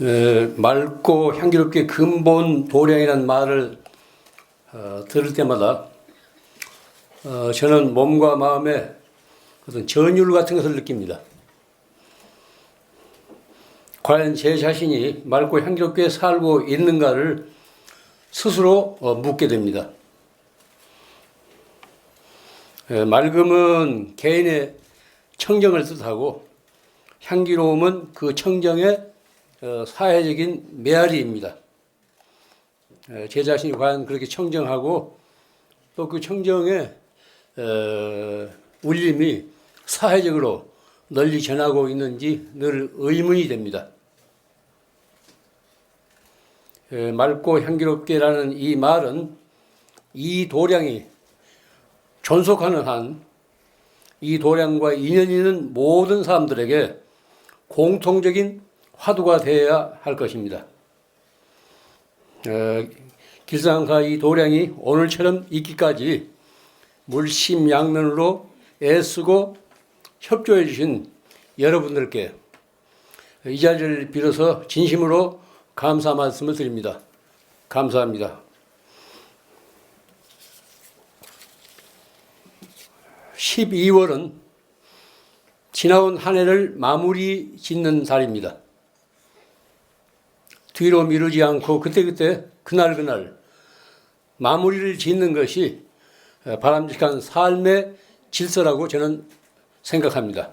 에, 맑고 향기롭게 근본 도량이라는 말을 어, 들을 때마다 어, 저는 몸과 마음에 어떤 전율 같은 것을 느낍니다. 과연 제 자신이 맑고 향기롭게 살고 있는가를 스스로 어, 묻게 됩니다. 에, 맑음은 개인의 청정을 뜻하고 향기로움은 그 청정의 어, 사회적인 메아리입니다. 에, 제 자신이 과연 그렇게 청정하고 또 그 청정의 어, 울림이 사회적으로 널리 전하고 있는지 늘 의문이 됩니다. 에, 맑고 향기롭게라는 이 말은 이 도량이 존속하는 한 이 도량과 인연 있는 모든 사람들에게 공통적인 화두가 되어야 할 것입니다. 어, 길상사 이 도량이 오늘처럼 있기까지 물심양면으로 애쓰고 협조해 주신 여러분들께 이 자리를 빌어서 진심으로 감사 말씀을 드립니다. 감사합니다. 12월은 지나온 한 해를 마무리 짓는 달입니다. 뒤로 미루지 않고 그때그때 그날 그날 마무리를 짓는 것이 바람직한 삶의 질서라고 저는 생각합니다.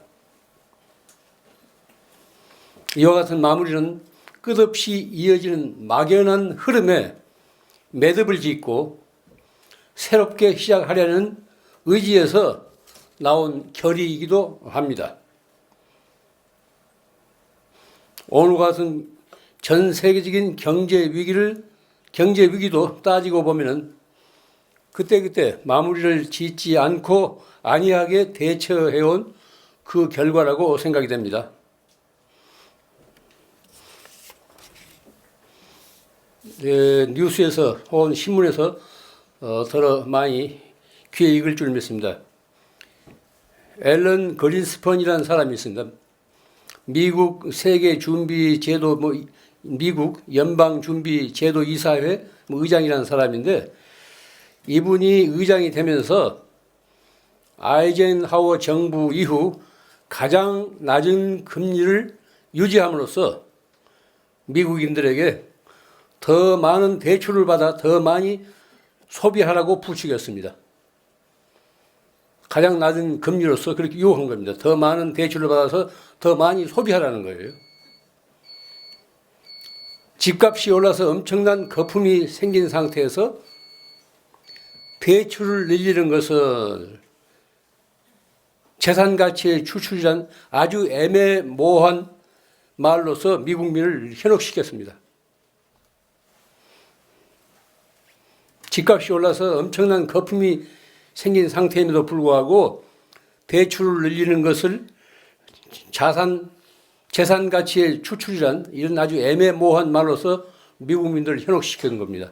이와 같은 마무리는 끝없이 이어지는 막연한 흐름에 매듭을 짓고 새롭게 시작하려는 의지에서 나온 결의이기도 합니다. 오늘 같은 전 세계적인 경제 위기를 경제 위기도 따지고 보면은 그때그때 마무리를 짓지 않고 안이하게 대처해온 그 결과라고 생각이 됩니다. 네, 뉴스에서 혹은 신문에서 어, 더러 많이 귀에 익을 줄 믿습니다. 앨런 그린스펀이라는 사람이 있습니다. 미국 세계 준비 제도 뭐 미국 연방 준비 제도 이사회 뭐 의장이라는 사람인데 이분이 의장이 되면서 아이젠하워 정부 이후 가장 낮은 금리를 유지함으로써 미국인들에게 더 많은 대출을 받아 더 많이 소비하라고 부추겼습니다. 가장 낮은 금리로서 그렇게 유혹한 겁니다. 더 많은 대출을 받아서 더 많이 소비하라는 거예요. 집값이 올라서 엄청난 거품이 생긴 상태에서 대출을 늘리는 것은 재산 가치의 추출이란 아주 애매모호한 말로서 미국민을 현혹시켰습니다. 집값이 올라서 엄청난 거품이 생긴 상태임에도 불구하고 대출을 늘리는 것을 자산 재산 가치의 추출이란 이런 아주 애매모호한 말로서 미국민들을 현혹시킨 겁니다.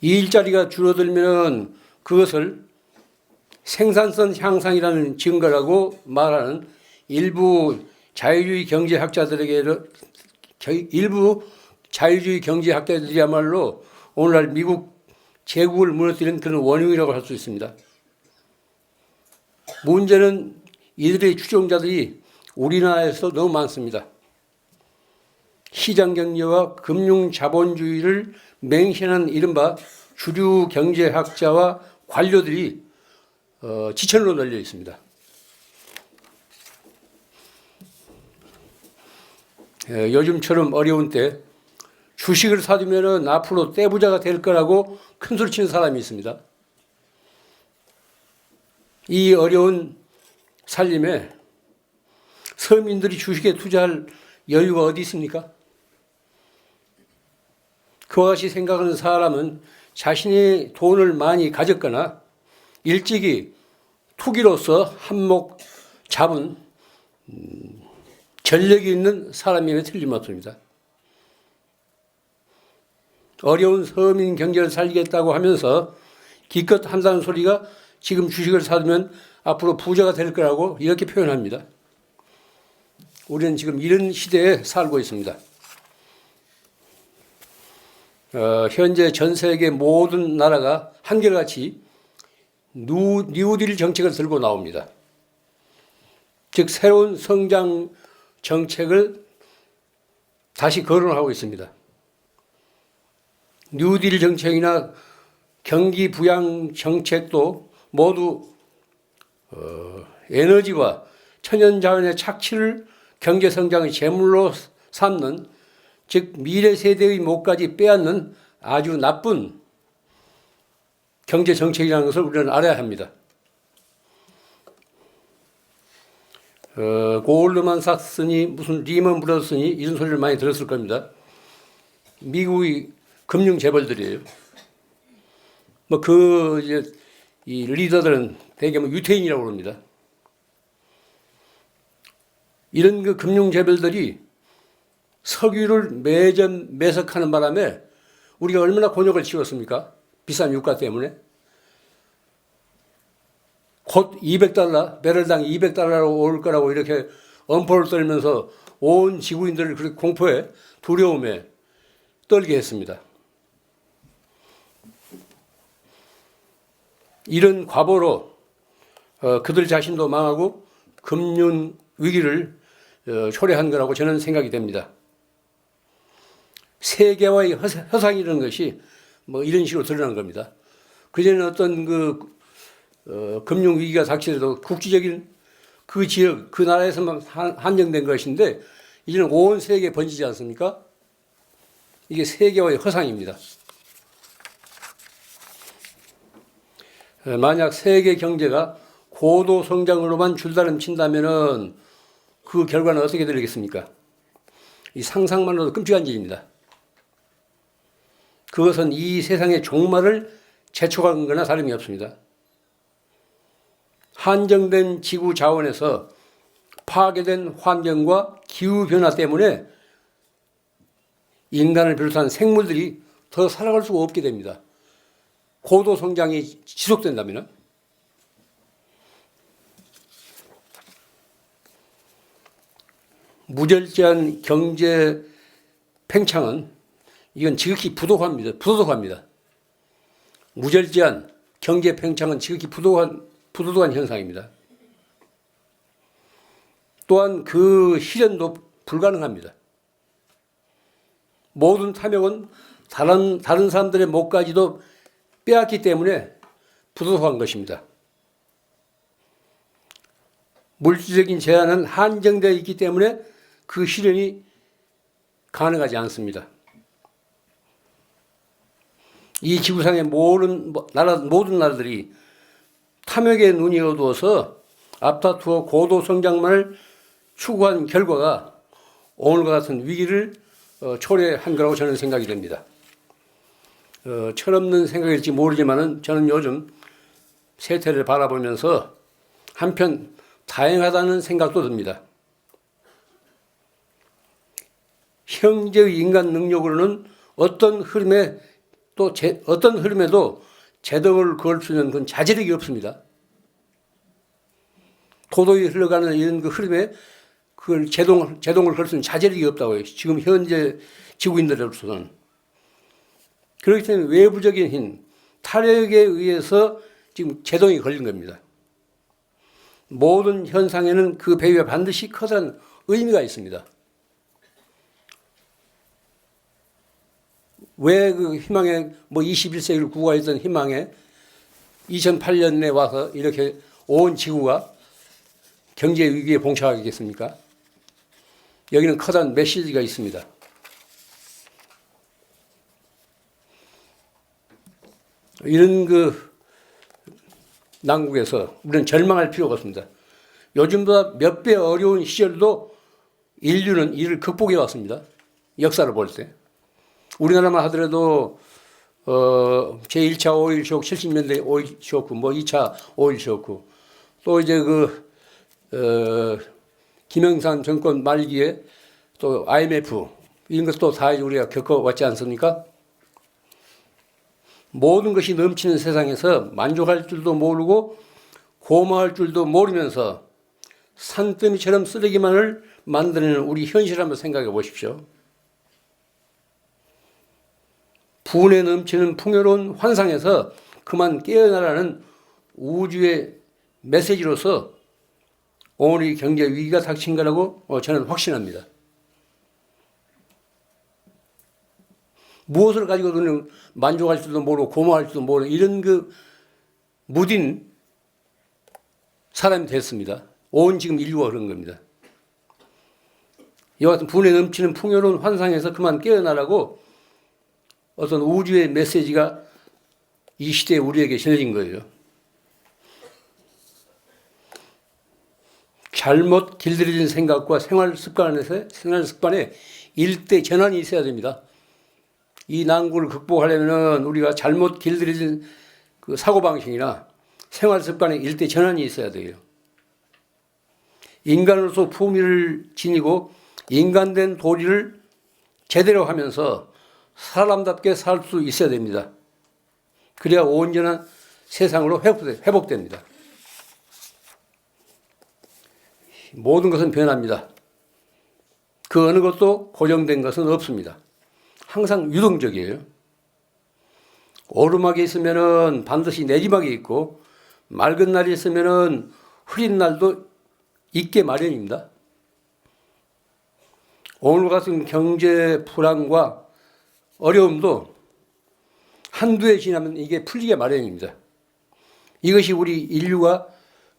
이 일자리가 줄어들면 그것을 생산성 향상이라는 증거라고 말하는 일부 자유주의 경제학자들에게 일부 자유주의 경제학자들이야말로 오늘날 미국 제국을 무너뜨리는 그런 원흉이라고 할 수 있습니다. 문제는 이들의 추종자들이 우리나라에서 너무 많습니다. 시장 경제와 금융 자본주의를 맹신하는 이른바 주류 경제학자와 관료들이 어, 지천으로 널려 있습니다. 예, 요즘처럼 어려운 때 주식을 사두면 앞으로 떼부자가 될 거라고 큰 소리 치는 사람이 있습니다. 이 어려운 살림에 서민들이 주식에 투자할 여유가 어디 있습니까? 그와 같이 생각하는 사람은 자신이 돈을 많이 가졌거나 일찍이 투기로서 한몫 잡은 음, 전력이 있는 사람임에 틀림없습니다. 어려운 서민 경제를 살리겠다고 하면서 기껏 한다는 소리가 지금 주식을 사두면 앞으로 부자가 될 거라고 이렇게 표현합니다. 우리는 지금 이런 시대에 살고 있습니다. 어, 현재 전 세계 모든 나라가 한결같이 뉴, 뉴딜 정책을 들고 나옵니다. 즉 새로운 성장 정책을 다시 거론하고 있습니다. 뉴딜 정책이나 경기 부양 정책도 모두 어, 에너지와 천연 자원의 착취를 경제 성장의 제물로 삼는 즉 미래 세대의 목까지 빼앗는 아주 나쁜 경제 정책이라는 것을 우리는 알아야 합니다. 어, 고울드만 삭스니 무슨 리먼 브러스니 이런 소리를 많이 들었을 겁니다. 미국의 금융 재벌들이에요. 뭐 그 이제 이 리더들은 대개 뭐 유태인이라고 그럽니다. 이런 그 금융 재벌들이 석유를 매점 매석하는 바람에 우리가 얼마나 곤욕을 치렀습니까? 비싼 유가 때문에. 곧 200달러, 배럴당 200달러로 올 거라고 이렇게 엄포를 떨면서 온 지구인들을 그렇게 공포에 두려움에 떨게 했습니다. 이런 과보로 어, 그들 자신도 망하고 금융 위기를 어, 초래한 거라고 저는 생각이 됩니다. 세계화의 허상이라는 것이 뭐 이런 식으로 드러난 겁니다. 그전에는 어떤 그 어, 금융 위기가 닥치더라도 국지적인 그 지역, 그 나라에서만 한, 한정된 것인데 이제는 온 세계에 번지지 않습니까? 이게 세계화의 허상입니다. 어, 만약 세계 경제가 고도 성장으로만 줄다름 친다면은 그 결과는 어떻게 되겠습니까? 이 상상만으로도 끔찍한 일입니다. 그것은 이 세상의 종말을 재촉한 거나 다름이 없습니다. 한정된 지구 자원에서 파괴된 환경과 기후 변화 때문에 인간을 비롯한 생물들이 더 살아갈 수가 없게 됩니다. 고도 성장이 지속된다면 무절제한 경제 팽창은 이건 지극히 부도합니다. 부도덕합니다. 무절제한 경제 팽창은 지극히 부도한 부도덕한 현상입니다. 또한 그 실현도 불가능합니다. 모든 탐욕은 다른 다른 사람들의 목까지도 빼앗기 때문에 부도덕한 것입니다. 물질적인 제한은 한정되어 있기 때문에 그 실현이 가능하지 않습니다. 이 지구상의 모든 나라 모든 나라들이 탐욕에 눈이 어두워서 앞다투어 고도 성장만을 추구한 결과가 오늘과 같은 위기를 어, 초래한 거라고 저는 생각이 됩니다. 어, 철없는 생각일지 모르지만은 저는 요즘 세태를 바라보면서 한편 다행하다는 생각도 듭니다. 형제의 인간 능력으로는 어떤 흐름에 또 제, 어떤 흐름에도 제덕을 그을 수 있는 그건 자제력이 없습니다. 도도히 흘러가는 이런 그 흐름에 그걸 제동, 제동을 걸 수 있는 자제력이 없다고요. 지금 현재 지구인들로서는. 그렇기 때문에 외부적인 힘, 타력에 의해서 지금 제동이 걸린 겁니다. 모든 현상에는 그 배후에 반드시 커다란 의미가 있습니다. 왜 그 희망에 뭐 21세기를 구가했던 희망에 2008년에 와서 이렇게 온 지구가 경제 위기에 봉착하겠습니까? 여기는 커다란 메시지가 있습니다. 이런 그 난국에서 우리는 절망할 필요가 없습니다. 요즘보다 몇 배 어려운 시절도 인류는 이를 극복해 왔습니다. 역사를 볼 때. 우리나라만 하더라도 어, 제1차 오일 쇼크, 70년대 오일 쇼크, 뭐 2차 오일 쇼크, 또 이제 그, 어, 김영삼 정권 말기에 또 IMF, 이런 것도 다 우리가 겪어왔지 않습니까? 모든 것이 넘치는 세상에서 만족할 줄도 모르고 고마울 줄도 모르면서 산더미처럼 쓰레기만을 만드는 우리 현실 한번 생각해 보십시오. 분에 넘치는 풍요로운 환상에서 그만 깨어나라는 우주의 메시지로서 오늘의 경제 위기가 닥친 거라고 어, 저는 확신합니다. 무엇을 가지고는 만족할 줄도 모르고 고마워할 줄도 모르고 이런 그 무딘 사람이 됐습니다. 온 지금 인류가 그런 겁니다. 이와 같은 분에 넘치는 풍요로운 환상에서 그만 깨어나라고 어떤 우주의 메시지가 이 시대에 우리에게 전해진 거예요. 잘못 길들여진 생각과 생활 습관에서 생활 습관에 일대 전환이 있어야 됩니다. 이 난국을 극복하려면 우리가 잘못 길들여진 그 사고 방식이나 생활 습관에 일대 전환이 있어야 돼요. 인간으로서 품위를 지니고 인간된 도리를 제대로 하면서 사람답게 살 수 있어야 됩니다. 그래야 온전한 세상으로 회복- 회복됩니다. 모든 것은 변합니다. 그 어느 것도 고정된 것은 없습니다. 항상 유동적이에요. 오르막이 있으면은 반드시 내리막이 있고 맑은 날이 있으면은 흐린 날도 있게 마련입니다. 오늘 같은 경제 불안과 어려움도 한두 해 지나면 이게 풀리게 마련입니다. 이것이 우리 인류가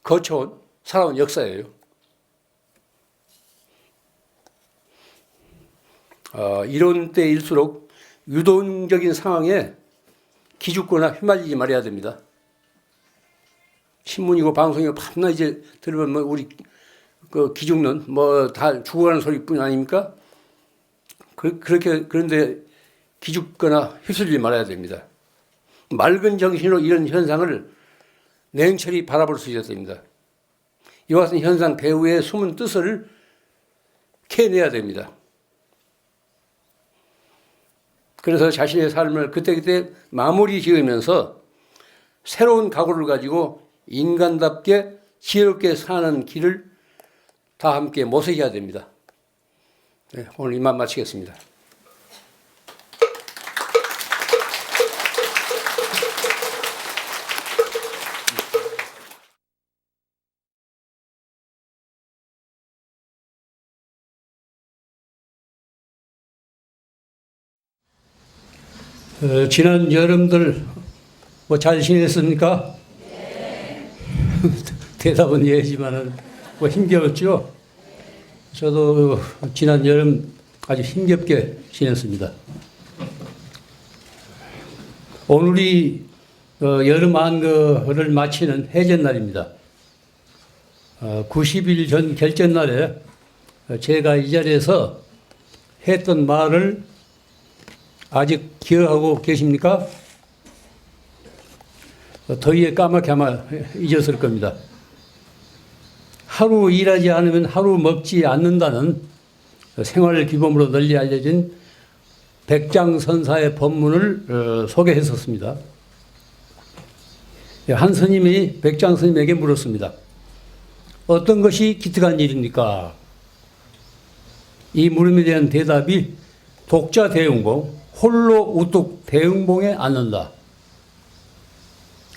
거쳐온 살아온 역사예요. 어, 이런 때일수록 유동적인 상황에 기죽거나 휘말리지 말아야 됩니다. 신문이고 방송이고 밤낮 이제 들으면 뭐 우리 그 기죽는 뭐 다 죽어가는 소리뿐 아닙니까? 그, 그렇게 그런데 기죽거나 휩쓸리지 말아야 됩니다. 맑은 정신으로 이런 현상을 냉철히 바라볼 수 있어야 됩니다. 이와 같은 현상 배후의 숨은 뜻을 캐내야 됩니다. 그래서 자신의 삶을 그때그때 마무리 지으면서 새로운 각오를 가지고 인간답게 지혜롭게 사는 길을 다 함께 모색해야 됩니다. 네, 오늘 이만 마치겠습니다. 어, 지난 여름들 뭐 잘 지냈습니까? 대답은 예지만은 뭐 힘겨웠죠. 저도 지난 여름 아주 힘겹게 지냈습니다. 오늘이 어, 여름 한거를 마치는 해전날입니다. 어, 90일 전 결전날에 제가 이 자리에서 했던 말을 아직 기억하고 계십니까? 어, 더위에 까맣게 아마 잊었을 겁니다. 하루 일하지 않으면 하루 먹지 않는다는 생활 기범으로 널리 알려진 백장선사의 법문을 어, 소개했었습니다. 한 스님이 백장 스님에게 물었습니다. 어떤 것이 기특한 일입니까? 이 물음에 대한 대답이 독자 대응봉, 홀로 우뚝 대응봉에 앉는다.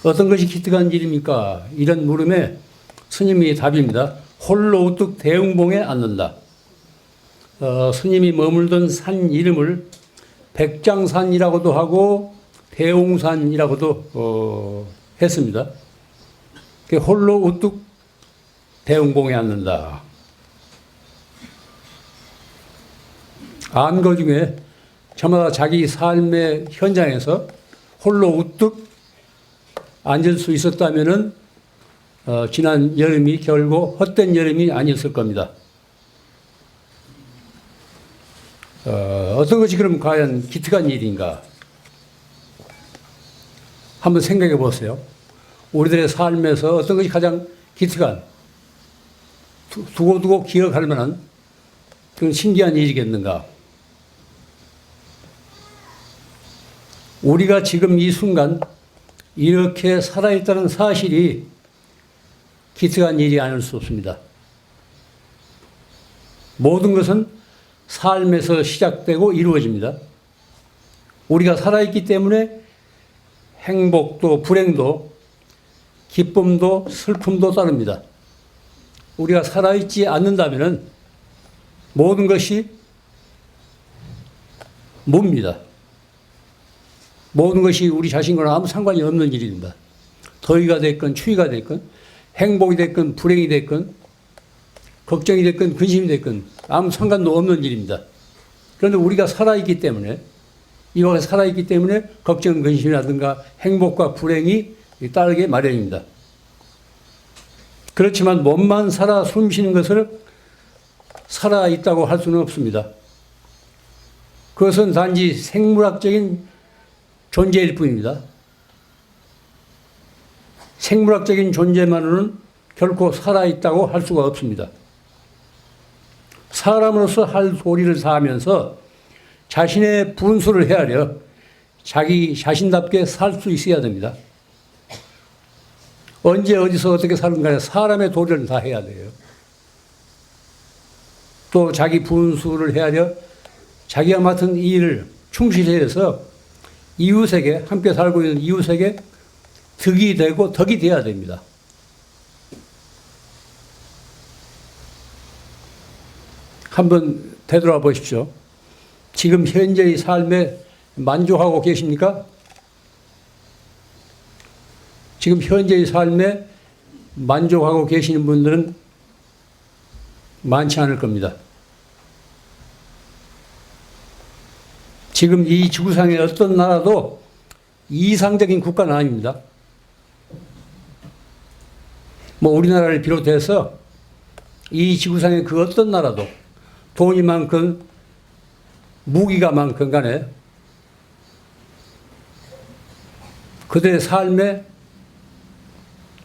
어떤 것이 기특한 일입니까? 이런 물음에 스님이 답입니다. 홀로 우뚝 대응봉에 앉는다. 어, 스님이 머물던 산 이름을 백장산이라고도 하고 대웅산이라고도 어, 했습니다. 그 홀로 우뚝 대웅봉에 앉는다. 안거 중에 저마다 자기 삶의 현장에서 홀로 우뚝 앉을 수 있었다면은 어, 지난 여름이 결국 헛된 여름이 아니었을 겁니다. 어, 어떤 것이 그럼 과연 기특한 일인가? 한번 생각해 보세요. 우리들의 삶에서 어떤 것이 가장 기특한, 두- 두고두고 기억할 만한 그런 신기한 일이겠는가? 우리가 지금 이 순간 이렇게 살아있다는 사실이 기특한 일이 아닐 수 없습니다. 모든 것은 삶에서 시작되고 이루어집니다. 우리가 살아있기 때문에 행복도 불행도 기쁨도 슬픔도 따릅니다. 우리가 살아있지 않는다면 모든 것이 뭡니다. 모든 것이 우리 자신과는 아무 상관이 없는 일입니다. 더위가 됐건 추위가 됐건 행복이 됐건 불행이 됐건 걱정이 됐건 근심이 됐건 아무 상관도 없는 일입니다. 그런데 우리가 살아있기 때문에 이와 살아있기 때문에 걱정, 근심이라든가 행복과 불행이 따르게 마련입니다. 그렇지만 몸만 살아 숨쉬는 것을 살아있다고 할 수는 없습니다. 그것은 단지 생물학적인 존재일 뿐입니다. 생물학적인 존재만으로는 결코 살아있다고 할 수가 없습니다. 사람으로서 할 도리를 다하면서 자신의 분수를 헤아려 자기 자신답게 살 수 있어야 됩니다. 언제 어디서 어떻게 사는 간에 사람의 도리를 다 해야 돼요. 또 자기 분수를 헤아려 자기가 맡은 이 일을 충실히 해서 이웃에게 함께 살고 있는 이웃에게 득이 되고 덕이 돼야 됩니다. 한번 되돌아 보십시오. 지금 현재의 삶에 만족하고 계십니까? 지금 현재의 삶에 만족하고 계시는 분들은 많지 않을 겁니다. 지금 이 지구상의 어떤 나라도 이상적인 국가는 아닙니다. 뭐 우리나라를 비롯해서 이 지구상의 그 어떤 나라도 돈이 많건 무기가 많건 간에 그들의 삶에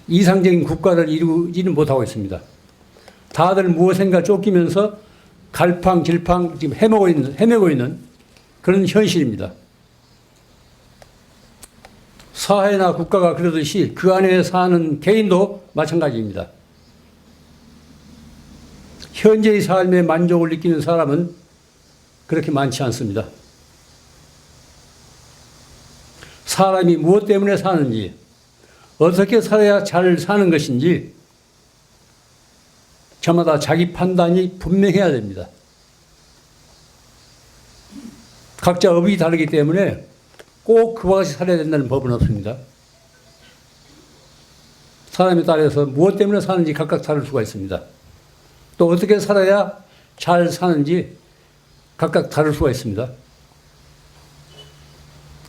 이상적인 국가를 이루지는 못하고 있습니다. 다들 무엇인가 쫓기면서 갈팡질팡 지금 헤매고 있는, 헤매고 있는 그런 현실입니다. 사회나 국가가 그러듯이 그 안에 사는 개인도 마찬가지입니다. 현재의 삶에 만족을 느끼는 사람은 그렇게 많지 않습니다. 사람이 무엇 때문에 사는지, 어떻게 살아야 잘 사는 것인지, 저마다 자기 판단이 분명해야 됩니다. 각자 업이 다르기 때문에 꼭 그와 같이 살아야 된다는 법은 없습니다. 사람에 따라서 무엇 때문에 사는지 각각 다를 수가 있습니다. 또 어떻게 살아야 잘 사는지 각각 다를 수가 있습니다.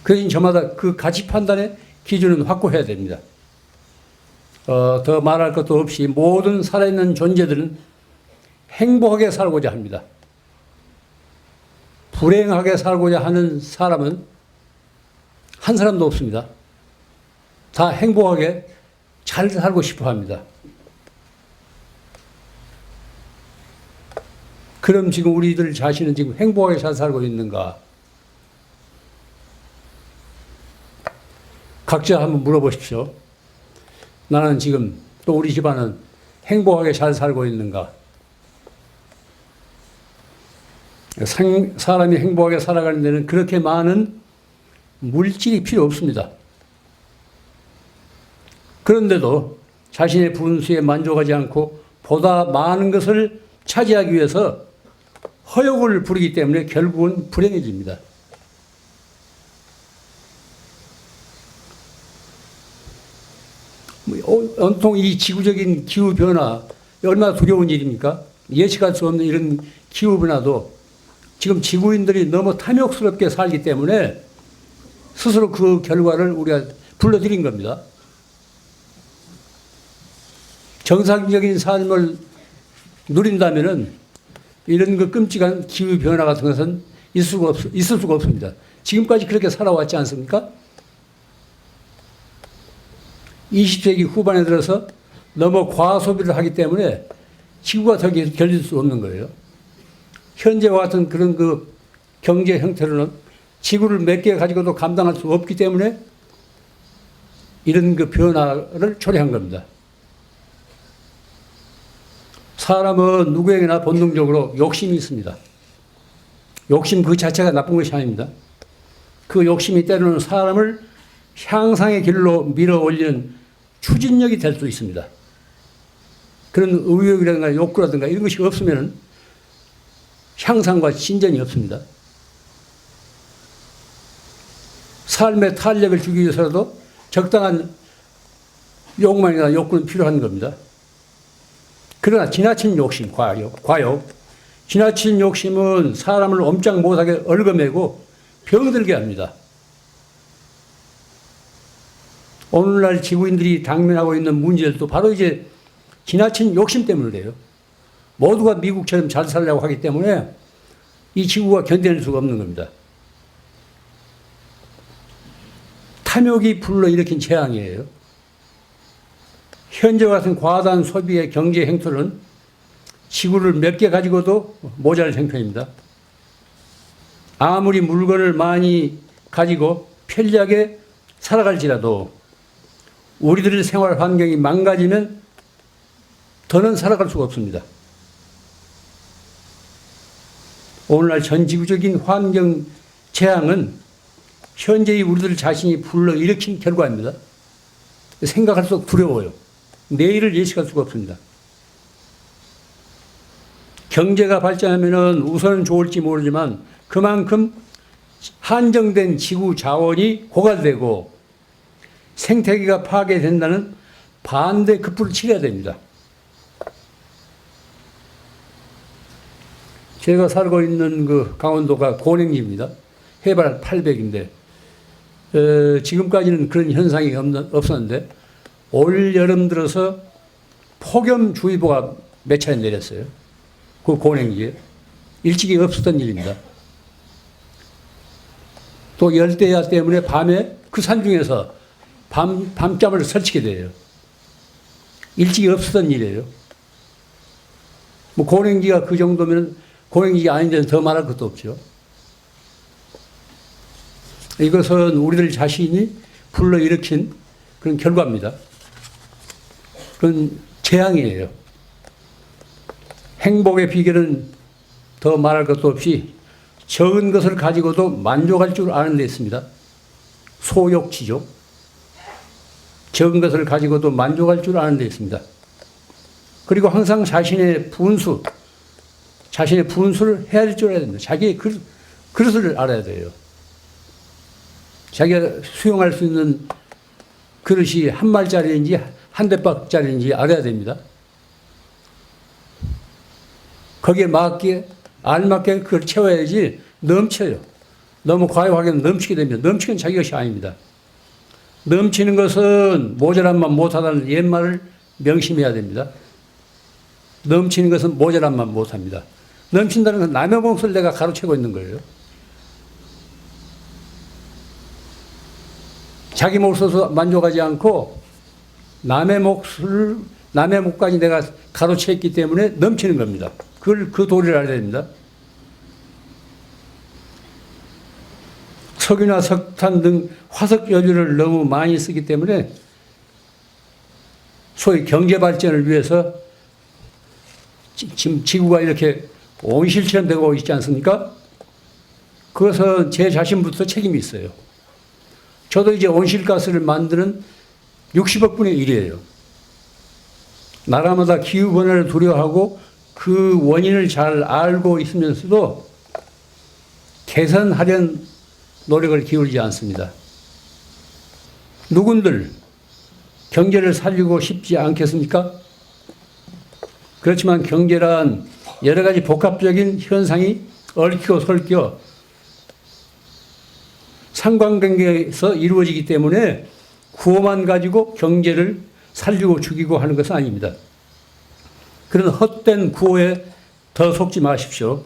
그러니 저마다 그 가치 판단의 기준은 확고해야 됩니다. 어, 더 말할 것도 없이 모든 살아있는 존재들은 행복하게 살고자 합니다. 불행하게 살고자 하는 사람은 한 사람도 없습니다. 다 행복하게 잘 살고 싶어 합니다. 그럼 지금 우리들 자신은 지금 행복하게 잘 살고 있는가? 각자 한번 물어보십시오. 나는 지금 또 우리 집안은 행복하게 잘 살고 있는가? 생, 사람이 행복하게 살아가는 데는 그렇게 많은 물질이 필요 없습니다. 그런데도 자신의 분수에 만족하지 않고 보다 많은 것을 차지하기 위해서 허욕을 부리기 때문에 결국은 불행해집니다. 뭐, 어, 온통 이 지구적인 기후 변화 얼마나 두려운 일입니까? 예측할 수 없는 이런 기후 변화도 지금 지구인들이 너무 탐욕스럽게 살기 때문에 스스로 그 결과를 우리가 불러들인 겁니다. 정상적인 삶을 누린다면은 이런 그 끔찍한 기후 변화 같은 것은 있을 수가, 없, 있을 수가 없습니다. 지금까지 그렇게 살아왔지 않습니까? 20세기 후반에 들어서 너무 과소비를 하기 때문에 지구가 더 견딜 수 없는 거예요. 현재와 같은 그런 그 경제 형태로는 지구를 몇 개 가지고도 감당할 수 없기 때문에 이런 그 변화를 초래한 겁니다. 사람은 누구에게나 본능적으로 욕심이 있습니다. 욕심 그 자체가 나쁜 것이 아닙니다. 그 욕심이 때로는 사람을 향상의 길로 밀어 올리는 추진력이 될 수 있습니다. 그런 의욕이라든가 욕구라든가 이런 것이 없으면 향상과 진전이 없습니다. 삶의 탄력을 주기 위해서라도 적당한 욕망이나 욕구는 필요한 겁니다. 그러나 지나친 욕심, 과욕, 과욕, 지나친 욕심은 사람을 엄청 못하게 얽어매고 병들게 합니다. 오늘날 지구인들이 당면하고 있는 문제들도 바로 이제 지나친 욕심 때문이래요. 모두가 미국처럼 잘 살려고 하기 때문에 이 지구가 견뎌낼 수가 없는 겁니다. 탐욕이 불러일으킨 재앙이에요. 현재 같은 과다한 소비의 경제 행태는 지구를 몇 개 가지고도 모자랄 형편입니다. 아무리 물건을 많이 가지고 편리하게 살아갈지라도 우리들의 생활 환경이 망가지면 더는 살아갈 수가 없습니다. 오늘날 전 지구적인 환경 재앙은 현재의 우리들 자신이 불러일으킨 결과입니다. 생각할수록 두려워요. 내일을 예측할 수가 없습니다. 경제가 발전하면 우선은 좋을지 모르지만 그만큼 한정된 지구 자원이 고갈되고 생태계가 파괴된다는 반대 급부를 치러야 됩니다. 제가 살고 있는 그 강원도가 고냉지입니다. 해발 800인데 어, 지금까지는 그런 현상이 없었는데 올 여름 들어서 폭염주의보가 몇 차례 내렸어요. 그 고냉지에 일찍이 없었던 일입니다. 또 열대야 때문에 밤에 그 산 중에서 밤, 밤잠을 설치게 돼요. 일찍이 없었던 일이에요. 뭐 고냉지가 그 정도면 고냉지가 아닌 데는 더 말할 것도 없죠. 이것은 우리들 자신이 불러일으킨 그런 결과입니다. 그건 재앙이에요. 행복의 비결은 더 말할 것도 없이 적은 것을 가지고도 만족할 줄 아는 데 있습니다. 소욕지죠. 적은 것을 가지고도 만족할 줄 아는 데 있습니다. 그리고 항상 자신의 분수, 자신의 분수를 헤아릴 줄 알아야 됩니다. 자기의 그릇, 그릇을 알아야 돼요. 자기가 수용할 수 있는 그릇이 한 말짜리인지 한 대박짜리인지 알아야 됩니다. 거기에 맞게 알맞게 그걸 채워야지 넘쳐요. 너무 과하게 넘치게 되면 넘치는 자기 것이 아닙니다. 넘치는 것은 모자란만 못하다는 옛말을 명심해야 됩니다. 넘치는 것은 모자란만 못합니다. 넘친다는 건 남의 몫을 내가 가로채고 있는 거예요. 자기 몫으로 만족하지 않고 남의 몫을 남의 몫까지 내가 가로챘기 때문에 넘치는 겁니다. 그걸 그 도리를 알아야 됩니다. 석유나 석탄 등 화석 연료를 너무 많이 쓰기 때문에 소위 경제 발전을 위해서 지금 지구가 이렇게 온실처럼 되고 있지 않습니까? 그것은 제 자신부터 책임이 있어요. 저도 이제 온실가스를 만드는 60억 분의 1이에요. 나라마다 기후 변화를 두려워하고 그 원인을 잘 알고 있으면서도 개선하려는 노력을 기울이지 않습니다. 누군들 경제를 살리고 싶지 않겠습니까? 그렇지만 경제란 여러 가지 복합적인 현상이 얽히고 설켜 상관관계에서 이루어지기 때문에 구호만 가지고 경제를 살리고 죽이고 하는 것은 아닙니다. 그런 헛된 구호에 더 속지 마십시오.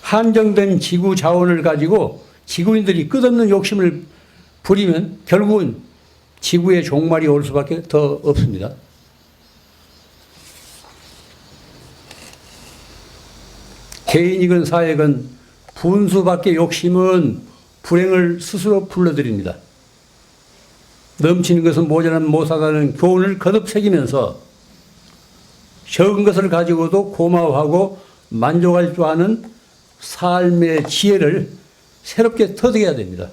한정된 지구 자원을 가지고 지구인들이 끝없는 욕심을 부리면 결국은 지구의 종말이 올 수밖에 더 없습니다. 개인이건 사회건 분수밖에 욕심은 불행을 스스로 불러들입니다. 넘치는 것은 모자란 못하다는 교훈을 거듭 새기면서 적은 것을 가지고도 고마워하고 만족할 줄 아는 삶의 지혜를 새롭게 터득해야 됩니다.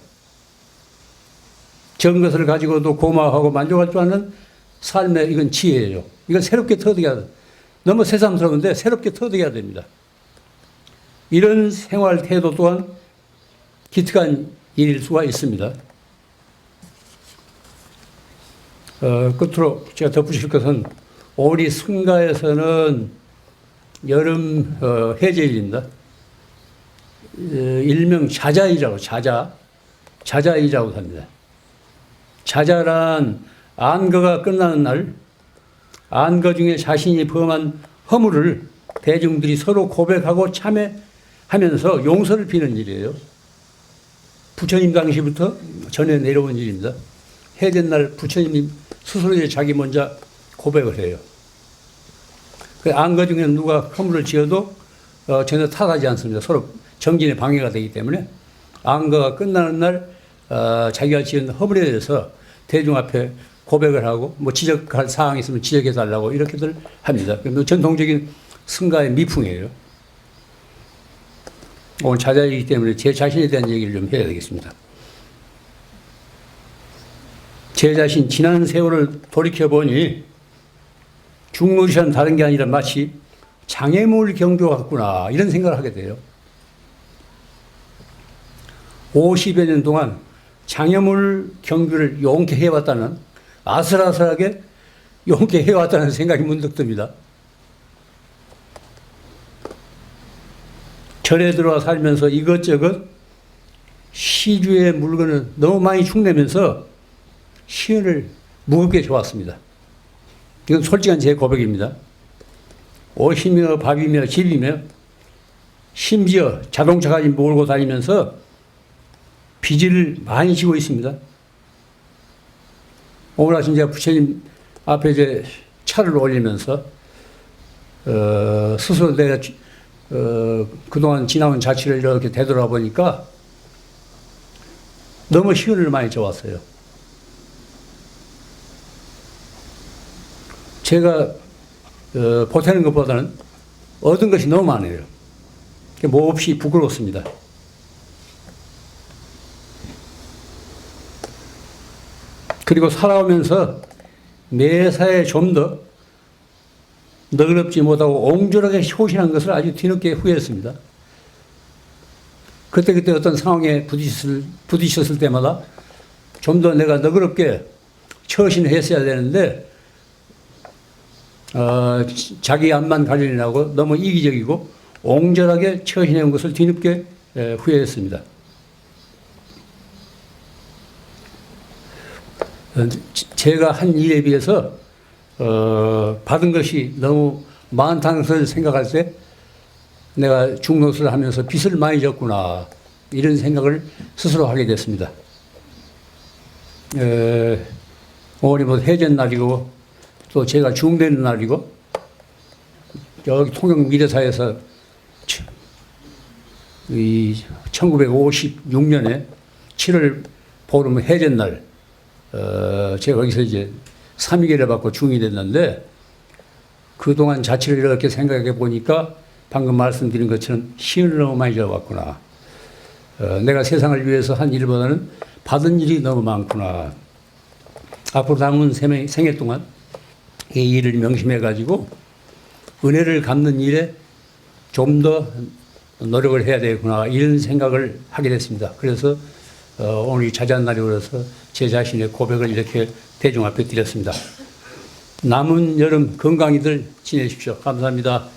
적은 것을 가지고도 고마워하고 만족할 줄 아는 삶의 이건 지혜예요. 이건 새롭게 터득해야 돼. 너무 새삼스러운데 새롭게 터득해야 됩니다. 이런 생활 태도 또한 기특한 일일 수가 있습니다. 어, 끝으로 제가 덧붙일 것은 우리 승가에서는 여름 어, 해제일입니다. 어, 일명 자자이라고 자자 자자이라고 합니다. 자자란 안거가 끝나는 날 안거 중에 자신이 범한 허물을 대중들이 서로 고백하고 참회 하면서 용서를 비는 일이에요. 부처님 당시부터 전해 내려온 일입니다. 해제날 부처님이 스스로 자기 먼저 고백을 해요. 그 안거 중에 누가 허물을 지어도 어, 전혀 탓하지 않습니다. 서로 정진에 방해가 되기 때문에 안거가 끝나는 날 어, 자기가 지은 허물에 대해서 대중 앞에 고백을 하고 뭐 지적할 사항이 있으면 지적해 달라고 이렇게들 합니다. 그러면 전통적인 승가의 미풍이에요. 오늘 자자이기 때문에 제 자신에 대한 얘기를 좀 해야 되겠습니다. 제 자신 지난 세월을 돌이켜 보니 중물이란 다른 게 아니라 마치 장애물 경교 같구나 이런 생각을 하게 돼요. 50여 년 동안 장애물 경규를 용케 해왔다는 아슬아슬하게 용케 해왔다는 생각이 문득 듭니다. 절에 들어와 살면서 이것저것 시주의 물건을 너무 많이 축내면서 시연을 무겁게 좋았습니다. 이건 솔직한 제 고백입니다. 옷이며 밥이며 집이며 심지어 자동차까지 몰고 다니면서 빚을 많이 지고 있습니다. 오늘 아침 제가 부처님 앞에 이제 차를 올리면서 어, 스스로 내가 어, 그동안 지나온 자취를 이렇게 되돌아보니까 너무 시간을 많이 줘왔어요. 제가 어, 보태는 것보다는 얻은 것이 너무 많아요. 몹시 부끄럽습니다. 그리고 살아오면서 매사에 좀 더 너그럽지 못하고 옹졸하게 효신한 것을 아주 뒤늦게 후회했습니다. 그때그때 어떤 상황에 부딪혔을, 부딪혔을 때마다 좀 더 내가 너그럽게 처신을 했어야 되는데, 어, 자기 앞만 가리려고 너무 이기적이고 옹졸하게 처신한 것을 뒤늦게 에, 후회했습니다. 어, 제가 한 일에 비해서 어, 받은 것이 너무 많다는 것을 생각할 때 내가 중노수를 하면서 빚을 많이 졌구나 이런 생각을 스스로 하게 됐습니다. 에, 오늘이 뭐 해전 날이고 또 제가 중되는 날이고 여기 통영 미래사에서 이 1956년에 7월 보름 해전 날 어, 제가 거기서 이제 3위계를 받고 중이 됐는데 그동안 자취를 이렇게 생각해 보니까 방금 말씀드린 것처럼 시을 너무 많이 져왔구나. 어, 내가 세상을 위해서 한 일보다는 받은 일이 너무 많구나. 앞으로 남은 생애, 생애 동안 이 일을 명심해 가지고 은혜를 갚는 일에 좀 더 노력을 해야 되구나 이런 생각을 하게 됐습니다. 그래서 어, 오늘 자자한 날이 그래서 제 자신의 고백을 이렇게 대중 앞에 드렸습니다. 남은 여름 건강히들 지내십시오. 감사합니다.